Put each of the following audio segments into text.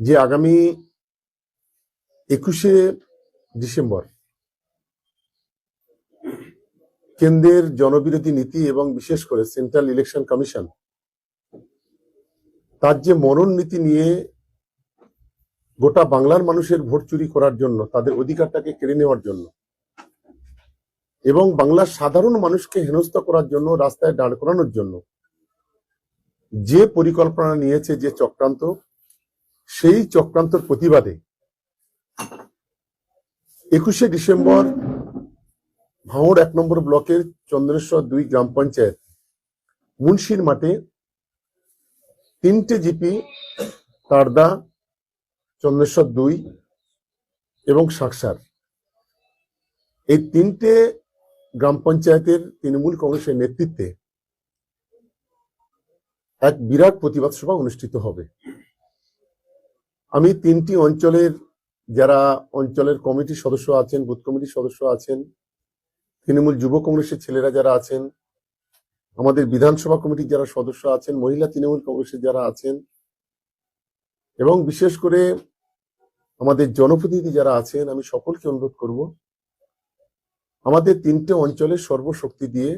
যে আগামী একুশে ডিসেম্বর কেন্দ্রের জনবিরোধী নীতি এবং বিশেষ করে সেন্ট্রাল ইলেকশন কমিশন তার যে মনন নীতি নিয়ে গোটা বাংলার মানুষের ভোট চুরি করার জন্য, তাদের অধিকারটাকে কেড়ে নেওয়ার জন্য এবং বাংলার সাধারণ মানুষকে হেনস্থা করার জন্য, রাস্তায় দাঁড় করানোর জন্য যে পরিকল্পনা নিয়েছে যে চক্রান্ত সেই চক্রান্তর প্রতিবাদে একুশে ডিসেম্বর ভাঙড় এক নম্বর ব্লকের চন্দ্রেশ্বর দুই গ্রাম পঞ্চায়েত, মুন্সির মাঠে তিনটে জিপি, তারদা, চন্দ্রেশ্বর দুই এবং সাকসার এই তিনটে গ্রাম পঞ্চায়েতের তৃণমূল কংগ্রেসের নেতৃত্বে এক বিরাট প্রতিবাদ সভা অনুষ্ঠিত হবে। আমি তিনটি অঞ্চলের যারা অঞ্চলের কমিটির সদস্য আছেন, বুথ কমিটির সদস্য আছেন, তৃণমূল যুব কংগ্রেসের ছেলেরা যারা আছেন, আমাদের বিধানসভা কমিটির যারা সদস্য আছেন, মহিলা তৃণমূল কংগ্রেসের যারা আছেন, এবং বিশেষ করে আমাদের জনপ্রতিনিধি যারা আছেন, আমি সকলকে অনুরোধ করব, আমাদের তিনটে অঞ্চলে সর্বশক্তি দিয়ে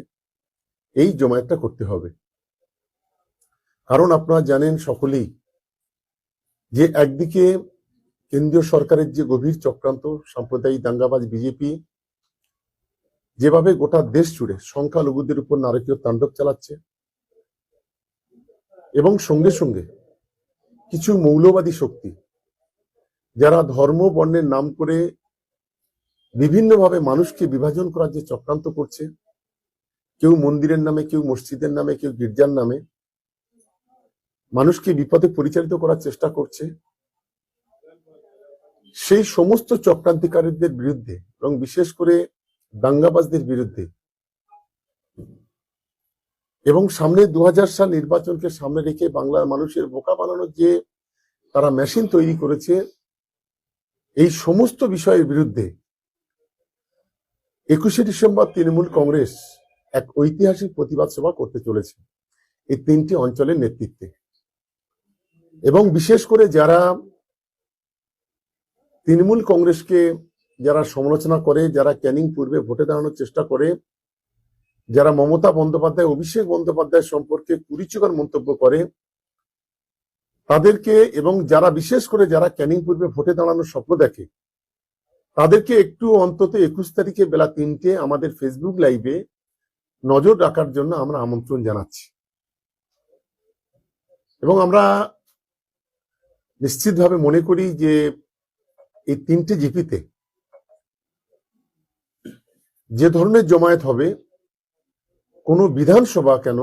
এই জমায়েতটা করতে হবে। কারণ আপনারা জানেন সকলেই যে একদিকে কেন্দ্রীয় সরকারের যে গভীর চক্রান্ত, সাম্প্রদায়িক দাঙ্গাবাজ বিজেপি, যেভাবে গোটা দেশ জুড়ে সংখ্যালঘুদের উপর নারকীয় তাণ্ডব চালাচ্ছে এবং সঙ্গে সঙ্গে কিছু মৌলবাদী শক্তি, যারা ধর্ম, বর্ণের নাম করে বিভিন্নভাবে মানুষকে বিভাজন করার যে চক্রান্ত করছে, কেউ মন্দিরের নামে, কেউ মসজিদের নামে, কেউ গির্জার নামে মানুষকে বিপদে পরিচালিত করার চেষ্টা করছে। সেই সমস্ত চক্রান্তিকারীদের বিরুদ্ধে এবং বিশেষ করে দাঙ্গাবাজদের বিরুদ্ধে এবং সামনে দু হাজার সাল নির্বাচনকে সামনে রেখে বাংলার মানুষের বোকা বানানোর যে তারা মেশিন তৈরি করেছে, এই সমস্ত বিষয়ের বিরুদ্ধে একুশে ডিসেম্বর তৃণমূল কংগ্রেস এক ঐতিহাসিক প্রতিবাদ সভা করতে চলেছে। এই তিনটি অঞ্চলের নেতৃত্বে। এবং বিশেষ করে যারা তৃণমূল কংগ্রেসকে যারা সমালোচনা করে, যারা ক্যানিং পূর্বে ভোটে দাঁড়ানোর চেষ্টা করে, যারা মমতা বন্দ্যোপাধ্যায়, অভিষেক বন্দ্যোপাধ্যায় সম্পর্কে কুড়িচুকার মন্তব্য করে, তাদেরকে এবং যারা বিশেষ করে যারা ক্যানিং পূর্বে ভোটে দাঁড়ানোর স্বপ্ন দেখে, তাদেরকে একটু অন্তত একুশ তারিখে বেলা তিনটে আমাদের ফেসবুক লাইভে নজর রাখার জন্য আমরা আমন্ত্রণ জানাচ্ছি। এবং আমরা নিশ্চিতভাবে মনে করি যে এই তিনটে জিপিতে যে ধরনের জমায়েত হবে, কোনো বিধানসভা কেন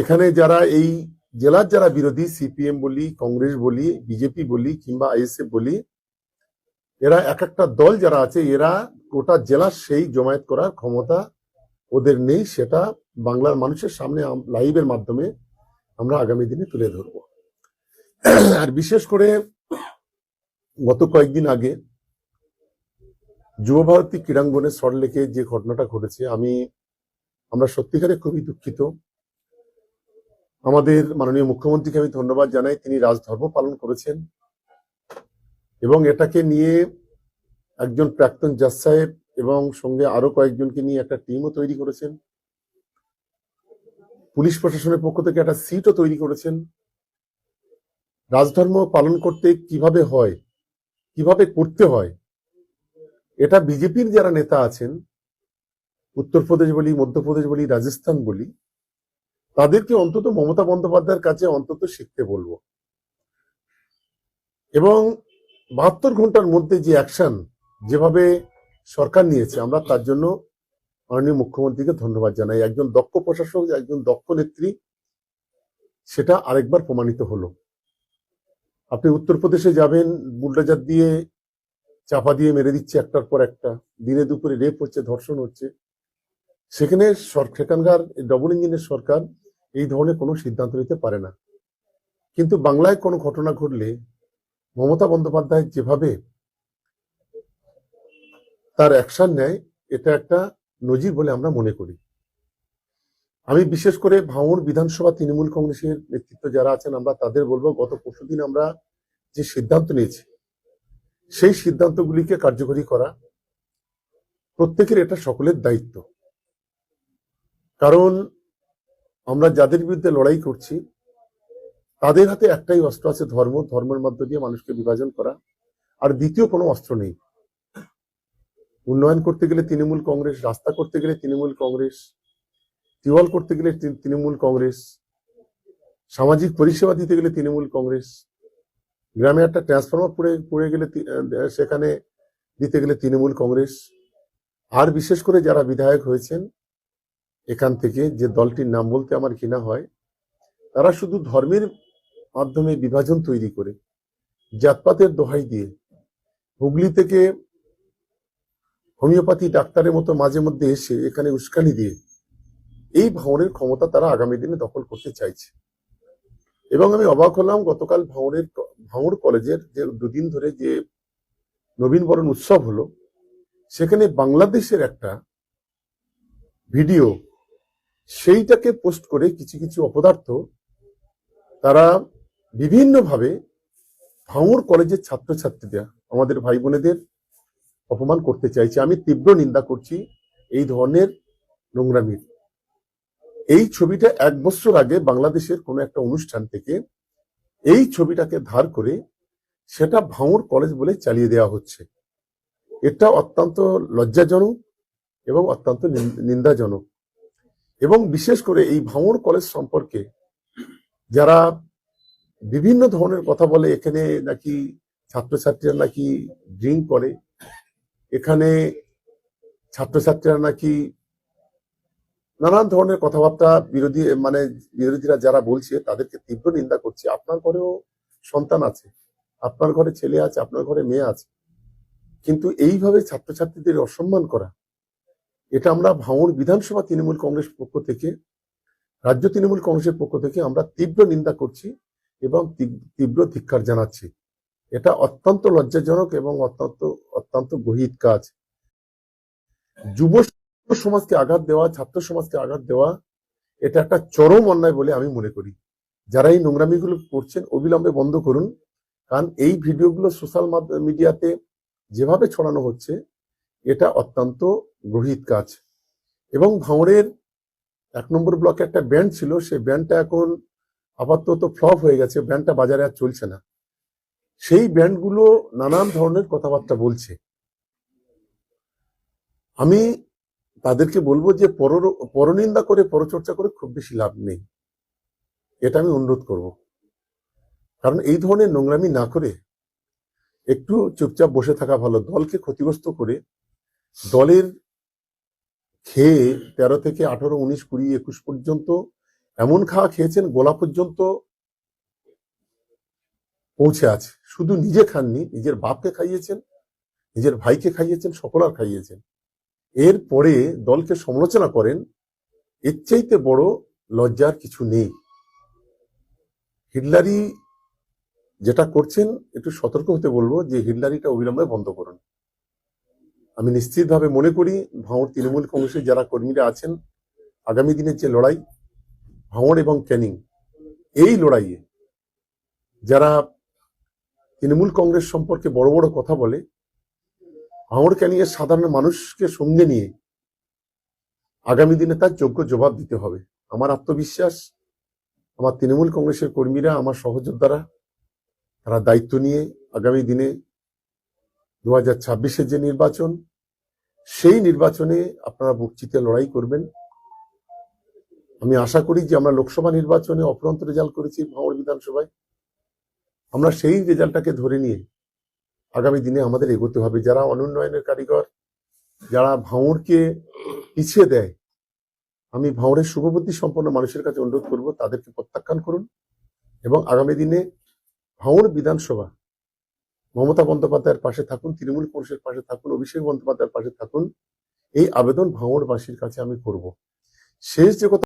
এখানে যারা এই জেলার যারা বিরোধী, সিপিএম বলি, কংগ্রেস বলি, বিজেপি বলি কিংবা আইএসএফ বলি, এরা এক একটা দল যারা আছে, এরা গোটা জেলার সেই জমায়েত করার ক্ষমতা ওদের নেই, সেটা বাংলার মানুষের সামনে লাইভের মাধ্যমে আমরা আগামী দিনে তুলে ধরব। আর বিশেষ করে গত কয়েকদিন আগে যুব ভারতী ক্রীড়াঙ্গনে সরলেকে যে ঘটনাটা ঘটেছে, আমি, আমরা সত্যিকারে খুবই দুঃখিত। আমাদের মাননীয় মুখ্যমন্ত্রীকে আমি ধন্যবাদ জানাই, তিনি রাজধর্ম পালন করেছেন এবং এটাকে নিয়ে একজন প্রাক্তন জাজ সাহেব এবং সঙ্গে আরও কয়েকজনকে নিয়ে একটা টিমও তৈরি করেছেন। পুলিশ প্রশাসনের পক্ষ থেকে একটা সিটও তৈরি করেছেন। রাজধর্ম পালন করতে কীভাবে হয়, কীভাবে করতে হয়, এটা বিজেপির যারা নেতা আছেন, উত্তরপ্রদেশ বলি, মধ্যপ্রদেশ বলি, রাজস্থান বলি, তাদেরকে অন্তত মমতা বন্দ্যোপাধ্যায়ের কাছে অন্তত শিখতে বলব। এবং বাহাত্তর ঘণ্টার মধ্যে যে অ্যাকশন যেভাবে সরকার নিয়েছে, আমরা তার জন্য মাননীয় মুখ্যমন্ত্রীকে ধন্যবাদ জানাই। একজন দক্ষ প্রশাসক, একজন দক্ষ নেত্রী, সেটা আরেকবার প্রমাণিত হলো। আপনি উত্তরপ্রদেশে যাবেন, বুলডোজার দিয়ে চাপা দিয়ে মেরে দিচ্ছে একটার পর একটা। দিনে দুপুরে রেপ হচ্ছে, ধর্ষণ হচ্ছে। সেখানে সেখানকার ডবল ইঞ্জিনের সরকার এই ধরনের কোনো সিদ্ধান্ত নিতে পারে না। কিন্তু বাংলায় কোনো ঘটনা ঘটলে মমতা বন্দ্যোপাধ্যায় যেভাবে তার অ্যাকশন নেয়, এটা একটা নজির বলে আমরা মনে করি। আমি বিশেষ করে ভাঙড় বিধানসভা তৃণমূল কংগ্রেসের নেতৃত্ব যারা আছেন, আমরা তাদের বলব, গত পরশুদিন আমরা যে সিদ্ধান্ত নিয়েছি, সেই সিদ্ধান্তগুলিকে কার্যকরী করা প্রত্যেকের এটা সকলের দায়িত্ব। কারণ আমরা যাদের বিরুদ্ধে লড়াই করছি, তাদের হাতে একটাই অস্ত্র আছে ধর্ম, ধর্মের মধ্য দিয়ে মানুষকে বিভাজন করা, আর দ্বিতীয় কোনো অস্ত্র নেই। উন্নয়ন করতে গেলে তৃণমূল কংগ্রেস, রাস্তা করতে গেলে তৃণমূল কংগ্রেস টিওয়াল করতে গেলে তৃণমূল কংগ্রেস, সামাজিক পরিষেবা দিতে গেলে তৃণমূল কংগ্রেস, গ্রামে একটা ট্রান্সফরমার পড়ে পড়ে গেলে সেখানে দিতে গেলে তৃণমূল কংগ্রেস। আর বিশেষ করে যারা বিধায়ক হয়েছেন, এখান থেকে যে দলটির নাম বলতে আমার কিনা হয়, তারা শুধু ধর্মের মাধ্যমে বিভাজন তৈরি করে, জাতপাতের দোহাই দিয়ে। হুগলি থেকে হোমিওপ্যাথি ডাক্তারের মতো মাঝে মধ্যে এসে এখানে উস্কানি দিয়ে এই ভাঙনের ক্ষমতা তারা আগামী দিনে দখল করতে চাইছে। এবং আমি অবাক হলাম, গতকাল ভাঙড়ের ভাঙড় কলেজের যে দুদিন ধরে যে নবীনবরণ উৎসব হলো, সেখানে বাংলাদেশের একটা ভিডিও, সেইটাকে পোস্ট করে কিছু কিছু অপদার্থ, তারা বিভিন্নভাবে ভাঙড় কলেজের ছাত্রছাত্রীরা আমাদের ভাই বোনেদের অপমান করতে চাইছে। আমি তীব্র নিন্দা করছি এই ধরনের নোংরামির। এই ছবিটা এক বছর আগে বাংলাদেশের কোনো একটা অনুষ্ঠান থেকে এই ছবিটাকে ধার করে সেটা ভাঙড় কলেজ বলে চালিয়ে দেওয়া হচ্ছে। এটা অত্যন্ত লজ্জাজনক এবং অত্যন্ত নিন- নিন্দাজনক। এবং বিশেষ করে এই ভাঙড় কলেজ সম্পর্কে যারা বিভিন্ন ধরনের কথা বলে, এখানে নাকি ছাত্রছাত্রীরা নাকি ড্রিঙ্ক করে, এখানে ছাত্রছাত্রীরা নাকি নানান ধরনের কথাবার্তা বিরোধী মানে বিরোধীরা যারা বলছে, তাদেরকে তীব্র নিন্দা করছে। আপনার ঘরেও সন্তান আছে, আপনার ঘরে ছেলে আছে, আপনার ঘরে মেয়ে আছে। কিন্তু এইভাবে ছাত্রছাত্রীদের অসম্মান করা, এটা আমরা ভাঙড় বিধানসভা তৃণমূল কংগ্রেস পক্ষ থেকে, রাজ্য তৃণমূল কংগ্রেসের পক্ষ থেকে আমরা তীব্র নিন্দা করছি এবং তীব্র ধিক্ষার জানাচ্ছি। এটা অত্যন্ত লজ্জাজনক এবং অত্যন্ত অত্যন্ত গহিত কাজ। যুব সমাজকে আঘাত দেওয়া, ছাত্র সমাজকে আঘাত দেওয়া, এটা একটা চরম অন্যায় বলে আমি মনে করি। যারা এই নোংরামিগুলো করছেন, অবিলম্বে বন্ধ করুন। কারণ এই ভিডিওগুলো সোশ্যাল মিডিয়াতে যেভাবে ছড়ানো হচ্ছে, এটা অত্যন্ত গৃহীত কাজ। এবং ভাঙড়ের এক নম্বর ব্লকে একটা ব্যান্ড ছিল সেই ব্যান্ডটা এখন আপাতত ফ্লপ হয়ে গেছে, ব্যান্ডটা বাজারে আর চলছে না। সেই ব্যান্ডগুলো নানান ধরনের কথাবার্তা বলছে। আমি তাদেরকে বলব যে পর পরনিন্দা করে, পরচর্চা করে খুব বেশি লাভ নেই। এটা আমি অনুরোধ করব। কারণ এই ধরনের নোংরামি না করে একটু চুপচাপ বসে থাকা ভালো, দলকে ক্ষতিগ্রস্ত করে দলের খেয়ে তেরো থেকে আঠারো, উনিশ, কুড়ি, একুশ পর্যন্ত এমন খাওয়া খেয়েছেন, গোলা পর্যন্ত পৌঁছে আছে। শুধু নিজে খাননি, নিজের বাপকে খাইয়েছেন, নিজের ভাইকে খাইয়েছেন, সকল আর খাইয়েছেন। এরপরে দলকে সমালোচনা করেন, এর চাইতে বড় লজ্জার কিছু নেই। হিটলারি যেটা করছেন, একটু সতর্ক হতে বলব যে হিটলারিটা অবিলম্বে বন্ধ করুন। আমি নিশ্চিতভাবে মনে করি, ভাঙড় তৃণমূল কংগ্রেসের যারা কর্মীরা আছেন, আগামী দিনের যে লড়াই, ভাঙড় এবং ক্যানিং, এই লড়াইয়ে যারা তৃণমূল কংগ্রেস সম্পর্কে বড় বড় কথা বলে ক্যানিং এর সাধারণ মানুষকে সঙ্গে নিয়ে আগামী দিনে তার যোগ্য জবাব দিতে হবে। আমার আত্মবিশ্বাস, আমার তৃণমূল কংগ্রেসের কর্মীরা, আমার সহযোদ্ধারা, তারা দায়িত্ব নিয়ে আগামী দিনে দু হাজার ছাব্বিশের যে নির্বাচন, সেই নির্বাচনে আপনারা বুকচিতে লড়াই করবেন। আমি আশা করি যে আমরা লোকসভা নির্বাচনে অপ্রান্ত রেজাল্ট করেছি ভাঙড় বিধানসভায়। আমরা সেই রেজাল্টটাকে ধরে নিয়ে আগামী দিনে আমাদের এগোতে হবে। যারা অনুন্নয়নের কারিগর, যারা ভাঙড়কে পিছিয়ে দেয়, আমি ভাঙড়ের শুভবুদ্ধি সম্পন্ন মানুষের কাছে অনুরোধ করব, তাদেরকে প্রত্যাখ্যান করুন এবং আগামী দিনে ভাঙড় বিধানসভা, মমতা বন্দ্যোপাধ্যায়ের পাশে থাকুন, তৃণমূল কংগ্রেসের পাশে থাকুন, অভিষেক বন্দ্যোপাধ্যায়ের পাশে থাকুন, এই আবেদন ভাঙড়বাসীর কাছে আমি করব। শেষ যে কথা